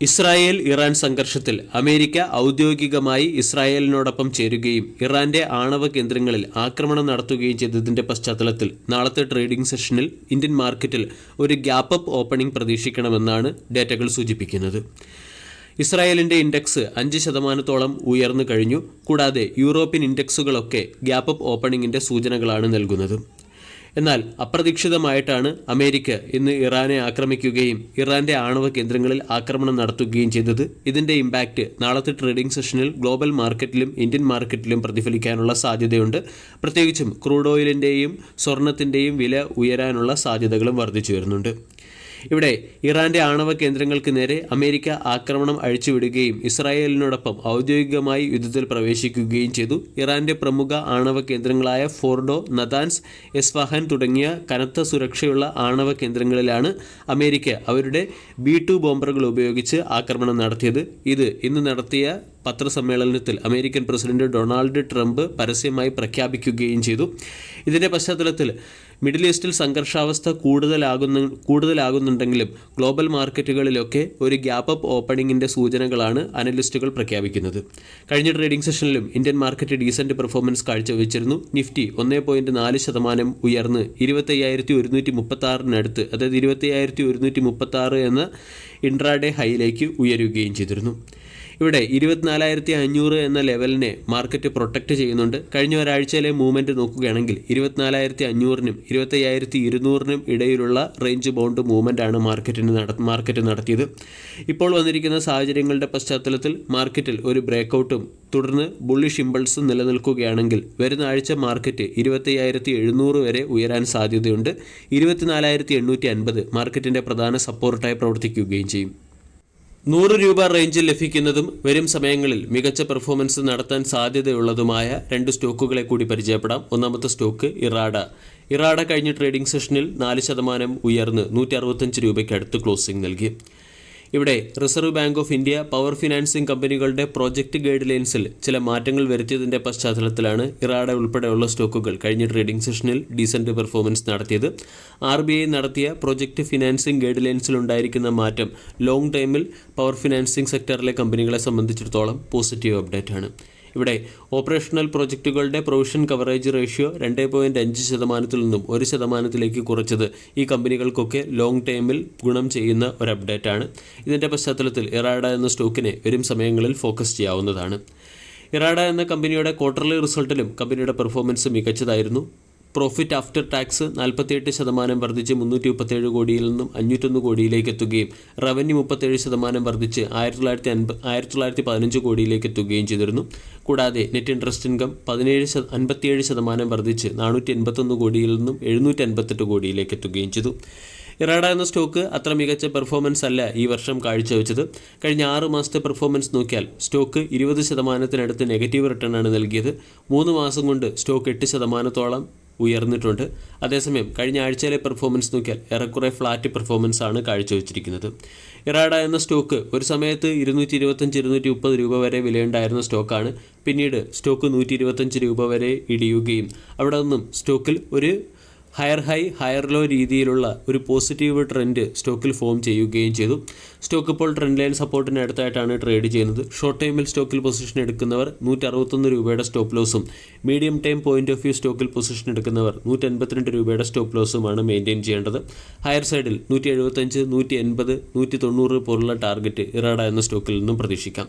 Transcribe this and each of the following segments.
Israel Iran സംഘർഷത്തിൽ America ഔദ്യോഗികമായി ഇസ്രായേലിനോടൊപ്പം ചേരുകയും ഇറാന്റെ ആണവ കേന്ദ്രങ്ങളിൽ ആക്രമണം നടത്തുകയും ചെയ്തതിന്റെ പശ്ചാത്തലത്തിൽ നാളത്തെ ട്രേഡിംഗ് സെഷനിൽ ഇന്ത്യൻ മാർക്കറ്റിൽ ഒരു ഗ്യാപ്പ് അപ്പ് ഓപ്പണിംഗ് പ്രതീക്ഷിക്കണമെന്നാണ് ഡേറ്റകൾ സൂചിപ്പിക്കുന്നത്. ഇസ്രായേലിന്റെ ഇൻഡെക്സ് അഞ്ച് ശതമാനത്തോളം ഉയർന്നു കഴിഞ്ഞു. കൂടാതെ യൂറോപ്യൻ ഇൻഡെക്സുകളൊക്കെ ഗ്യാപ്പ് അപ്പ് ഓപ്പണിംഗിന്റെ സൂചനകളാണ് നൽകുന്നത്. എന്നാൽ അപ്രതീക്ഷിതമായിട്ടാണ് അമേരിക്ക ഇന്ന് ഇറാനെ ആക്രമിക്കുകയും ഇറാന്റെ ആണവ കേന്ദ്രങ്ങളിൽ ആക്രമണം നടത്തുകയും ചെയ്തത്. ഇതിന്റെ ഇമ്പാക്റ്റ് നാളത്തെ ട്രേഡിംഗ് സെഷനിൽ ഗ്ലോബൽ മാർക്കറ്റിലും ഇന്ത്യൻ മാർക്കറ്റിലും പ്രതിഫലിക്കാനുള്ള സാധ്യതയുണ്ട്. പ്രത്യേകിച്ചും ക്രൂഡ് ഓയിലിന്റെയും സ്വർണത്തിന്റെയും വില ഉയരാനുള്ള സാധ്യതകളും വർദ്ധിച്ചു വരുന്നുണ്ട്. ഇവിടെ ഇറാന്റെ ആണവ കേന്ദ്രങ്ങൾക്ക് നേരെ അമേരിക്ക ആക്രമണം അഴിച്ചുവിടുകയും ഇസ്രായേലിനോടൊപ്പം ഔദ്യോഗികമായി യുദ്ധത്തിൽ പ്രവേശിക്കുകയും ചെയ്തു. ഇറാന്റെ പ്രമുഖ ആണവ കേന്ദ്രങ്ങളായ ഫോർഡോ നദാൻസ് എസ്ഫഹാൻ തുടങ്ങിയ കനത്ത സുരക്ഷയുള്ള ആണവ കേന്ദ്രങ്ങളിലാണ് അമേരിക്ക അവരുടെ ബി ടു ബോംബറുകൾ ഉപയോഗിച്ച് ആക്രമണം നടത്തിയത്. ഇത് ഇന്ന് നടത്തിയ പത്രസമ്മേളനത്തിൽ അമേരിക്കൻ പ്രസിഡന്റ് ഡൊണാൾഡ് ട്രംപ് പരസ്യമായി പ്രഖ്യാപിക്കുകയും ചെയ്തു. ഇതിന്റെ പശ്ചാത്തലത്തിൽ മിഡിൽ ഈസ്റ്റിൽ സംഘർഷാവസ്ഥ കൂടുതലാകുന്ന കൂടുതലാകുന്നുണ്ടെങ്കിലും ഗ്ലോബൽ മാർക്കറ്റുകളിലൊക്കെ ഒരു ഗ്യാപ്പ് അപ്പ് ഓപ്പണിംഗിന്റെ സൂചനകളാണ് അനലിസ്റ്റുകൾ പ്രഖ്യാപിക്കുന്നത്. കഴിഞ്ഞ ട്രേഡിംഗ് സെഷനിലും ഇന്ത്യൻ മാർക്കറ്റ് ഡീസന്റ് പെർഫോമൻസ് കാഴ്ചവെച്ചിരുന്നു. നിഫ്റ്റി ഒന്നേ പോയിന്റ് നാല് ശതമാനം ഉയർന്ന് ഇരുപത്തയ്യായിരത്തി ഒരുന്നൂറ്റി മുപ്പത്താറിനടുത്ത് അതായത് ഇരുപത്തയ്യായിരത്തി ഒരുന്നൂറ്റി മുപ്പത്താറ് എന്ന ഇൻട്രാഡേ ഹൈയിലേക്ക് ഉയരുകയും ചെയ്തിരുന്നു. ഇവിടെ ഇരുപത്തിനാലായിരത്തി അഞ്ഞൂറ് എന്ന ലെവലിനെ മാർക്കറ്റ് പ്രൊട്ടക്റ്റ് ചെയ്യുന്നുണ്ട്. കഴിഞ്ഞ ഒരാഴ്ചയിലെ മൂവ്മെന്റ് നോക്കുകയാണെങ്കിൽ ഇരുപത്തിനാലായിരത്തി അഞ്ഞൂറിനും ഇരുപത്തയ്യായിരത്തി ഇരുന്നൂറിനും ഇടയിലുള്ള റേഞ്ച് ബൗണ്ട് മൂവ്മെന്റ് ആണ് മാർക്കറ്റിന് മാർക്കറ്റ് നടത്തിയത്. ഇപ്പോൾ വന്നിരിക്കുന്ന സാഹചര്യങ്ങളുടെ പശ്ചാത്തലത്തിൽ മാർക്കറ്റിൽ ഒരു ബ്രേക്കൗട്ടും തുടർന്ന് ബുള്ളിഷ് ഇമ്പൾസും നിലനിൽക്കുകയാണെങ്കിൽ വരുന്ന ആഴ്ച മാർക്കറ്റ് ഇരുപത്തയ്യായിരത്തി എഴുന്നൂറ് വരെ ഉയരാൻ സാധ്യതയുണ്ട്. ഇരുപത്തിനാലായിരത്തി എണ്ണൂറ്റി അൻപത് മാർക്കറ്റിന്റെ പ്രധാന സപ്പോർട്ടായി പ്രവർത്തിക്കുകയും ചെയ്യും. നൂറ് രൂപ റേഞ്ചിൽ ലഭിക്കുന്നതും വരും സമയങ്ങളിൽ മികച്ച പെർഫോമൻസ് നടത്താൻ സാധ്യതയുള്ളതുമായ രണ്ട് സ്റ്റോക്കുകളെ കൂടി പരിചയപ്പെടാം. ഒന്നാമത്തെ സ്റ്റോക്ക് ഇറാഡ. ഇറാഡ കഴിഞ്ഞ ട്രേഡിംഗ് സെഷനിൽ നാല് ശതമാനം ഉയർന്ന് നൂറ്റി അറുപത്തഞ്ച് രൂപയ്ക്ക് അടുത്ത് ക്ലോസിംഗ് നൽകി. ഇവിടെ Reserve Bank of India power financing കമ്പനികളുടെ പ്രോജക്റ്റ് ഗൈഡ് ലൈൻസിൽ ചില മാറ്റങ്ങൾ വരുത്തിയതിന്റെ പശ്ചാത്തലത്തിലാണ് ഇറാഡ ഉൾപ്പെടെയുള്ള സ്റ്റോക്കുകൾ കഴിഞ്ഞ ട്രേഡിംഗ് സെഷനിൽ ഡീസന്റ് പെർഫോമൻസ് നടത്തിയത്. ആർ ബി ഐ നടത്തിയ പ്രോജക്റ്റ് ഫിനാൻസിംഗ് ഗൈഡ് ലൈൻസിൽ ഉണ്ടായിരിക്കുന്ന മാറ്റം ലോങ് ടൈമിൽ പവർ ഫിനാൻസിംഗ് സെക്ടറിലെ കമ്പനികളെ സംബന്ധിച്ചിടത്തോളം പോസിറ്റീവ് അപ്ഡേറ്റ് ആണ്. ഇവിടെ ഓപ്പറേഷണൽ പ്രോജക്റ്റുകളുടെ പ്രൊവിഷൻ കവറേജ് റേഷ്യോ രണ്ട് പോയിന്റ് അഞ്ച് ശതമാനത്തിൽ നിന്നും ഒരു ശതമാനത്തിലേക്ക് കുറച്ചത് ഈ കമ്പനികൾക്കൊക്കെ ലോങ് ടൈമിൽ ഗുണം ചെയ്യുന്ന ഒരു അപ്ഡേറ്റ് ആണ്. ഇതിന്റെ പശ്ചാത്തലത്തിൽ ഇറാഡ എന്ന സ്റ്റോക്കിനെ വരും സമയങ്ങളിൽ ഫോക്കസ് ചെയ്യാവുന്നതാണ്. ഇറാഡ എന്ന കമ്പനിയുടെ ക്വാർട്ടർലി റിസൾട്ടിലും കമ്പനിയുടെ പെർഫോമൻസ് മികച്ചതായിരുന്നു. പ്രോഫിറ്റ് ആഫ്റ്റർ ടാക്സ് നാൽപ്പത്തിയെട്ട് ശതമാനം വർദ്ധിച്ച് മുന്നൂറ്റി മുപ്പത്തേഴ് കോടിയിൽ നിന്നും അഞ്ഞൂറ്റൊന്ന് കോടിയിലേക്ക് എത്തുകയും റവന്യൂ മുപ്പത്തേഴ് ശതമാനം വർദ്ധിച്ച് ആയിരത്തി തൊള്ളായിരത്തി അൻപത് ആയിരത്തി തൊള്ളായിരത്തി പതിനഞ്ച് കോടിയിലേക്ക് എത്തുകയും ചെയ്തിരുന്നു. കൂടാതെ നെറ്റ് ഇൻട്രസ്റ്റ് ഇൻകം പതിനേഴ് അൻപത്തിയേഴ് ശതമാനം വർദ്ധിച്ച് നാനൂറ്റി എൺപത്തൊന്ന് കോടിയിൽ നിന്നും എഴുന്നൂറ്റി അൻപത്തെട്ട് കോടിയിലേക്ക് എത്തുകയും ചെയ്തു. ഇറാഡ എന്ന സ്റ്റോക്ക് അത്ര മികച്ച പെർഫോമൻസ് അല്ല ഈ വർഷം കാഴ്ചവെച്ചത്. കഴിഞ്ഞ ആറ് മാസത്തെ പെർഫോമൻസ് നോക്കിയാൽ സ്റ്റോക്ക് ഇരുപത് ശതമാനത്തിനടുത്ത് നെഗറ്റീവ് റിട്ടേൺ ആണ് നൽകിയത്. മൂന്ന് മാസം കൊണ്ട് സ്റ്റോക്ക് എട്ട് ശതമാനത്തോളം ഉയർന്നിട്ടുണ്ട്. അതേസമയം കഴിഞ്ഞ ആഴ്ചയിലെ പെർഫോമൻസ് നോക്കിയാൽ ഏറെക്കുറെ ഫ്ലാറ്റ് പെർഫോമൻസ് ആണ് കാഴ്ചവെച്ചിരിക്കുന്നത്. ഇറാഡ എന്ന സ്റ്റോക്ക് ഒരു സമയത്ത് ഇരുന്നൂറ്റി ഇരുപത്തഞ്ച് ഇരുന്നൂറ്റി മുപ്പത് രൂപ വരെ വിലയുണ്ടായിരുന്ന സ്റ്റോക്കാണ്. പിന്നീട് സ്റ്റോക്ക് നൂറ്റി ഇരുപത്തഞ്ച് രൂപ വരെ ഇടിയുകയും അവിടെ നിന്നും സ്റ്റോക്കിൽ ഒരു ഹയർ ഹൈ ഹയർ ലോ രീതിയിലുള്ള ഒരു പോസിറ്റീവ് ട്രെൻഡ് സ്റ്റോക്കിൽ ഫോം ചെയ്യുകയും ചെയ്തു. സ്റ്റോക്ക് ഇപ്പോൾ ട്രെൻഡ് ലൈൻ സപ്പോർട്ടിന് അടുത്തായിട്ടാണ് ട്രേഡ് ചെയ്യുന്നത്. ഷോർട്ട് ടൈമിൽ സ്റ്റോക്കിൽ പൊസിഷൻ എടുക്കുന്നവർ നൂറ്റി അറുപത്തൊന്ന് രൂപയുടെ stop ലോസും medium time point of view സ്റ്റോക്കിൽ പൊസിഷൻ എടുക്കുന്നവർ നൂറ്റി എൺപത്തിരണ്ട് രൂപയുടെ സ്റ്റോപ്പ് ലോസുമാണ് മെയിന്റെയിൻ ചെയ്യേണ്ടത്. ഹയർ സൈഡിൽ നൂറ്റി എഴുപത്തഞ്ച് നൂറ്റി എൺപത് നൂറ്റി തൊണ്ണൂറ് പോലുള്ള ടാർഗറ്റ് ഇറാഡ എന്ന സ്റ്റോക്കിൽ നിന്നും പ്രതീക്ഷിക്കാം.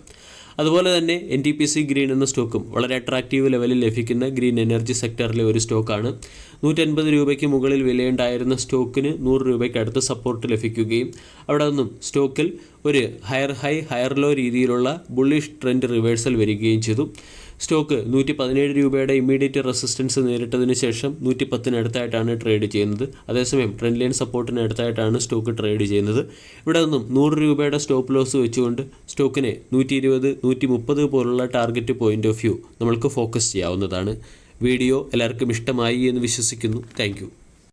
അതുപോലെ തന്നെ N T P C green എന്ന സ്റ്റോക്കും വളരെ അട്രാക്റ്റീവ് ലെവലിൽ ലഭിക്കുന്ന ഗ്രീൻ എനർജി സെക്ടറിലെ ഒരു സ്റ്റോക്കാണ്. നൂറ്റൻപത് രൂപയ്ക്ക് മുകളിൽ വിലയുണ്ടായിരുന്ന സ്റ്റോക്കിന് നൂറ് രൂപയ്ക്ക് അടുത്ത് സപ്പോർട്ട് ലഭിക്കുകയും അവിടെ നിന്നും സ്റ്റോക്കിൽ ഒരു ഹയർ ഹൈ ഹയർ ലോ രീതിയിലുള്ള ബുള്ളിഷ് ട്രെൻഡ് റിവേഴ്സൽ വരികയും ചെയ്തു. സ്റ്റോക്ക് നൂറ്റി പതിനേഴ് രൂപയുടെ ഇമ്മീഡിയറ്റ് റെസിസ്റ്റൻസ് നേരിട്ടതിന് ശേഷം നൂറ്റി പത്തിനടുത്തായിട്ടാണ് ട്രേഡ് ചെയ്യുന്നത്. അതേസമയം ട്രെൻഡ് ലൈൻ സപ്പോർട്ടിന് അടുത്തായിട്ടാണ് സ്റ്റോക്ക് ട്രേഡ് ചെയ്യുന്നത്. ഇവിടെ നിന്നും നൂറ് രൂപയുടെ സ്റ്റോപ്പ് ലോസ് വെച്ചുകൊണ്ട് സ്റ്റോക്കിനെ നൂറ്റി ഇരുപത് നൂറ്റി മുപ്പത് പോലുള്ള ടാർഗറ്റ് പോയിന്റ് ഓഫ് വ്യൂ നമ്മൾക്ക് ഫോക്കസ് ചെയ്യാവുന്നതാണ്. വീഡിയോ എല്ലാവർക്കും ഇഷ്ടമായി എന്ന് വിശ്വസിക്കുന്നു. താങ്ക്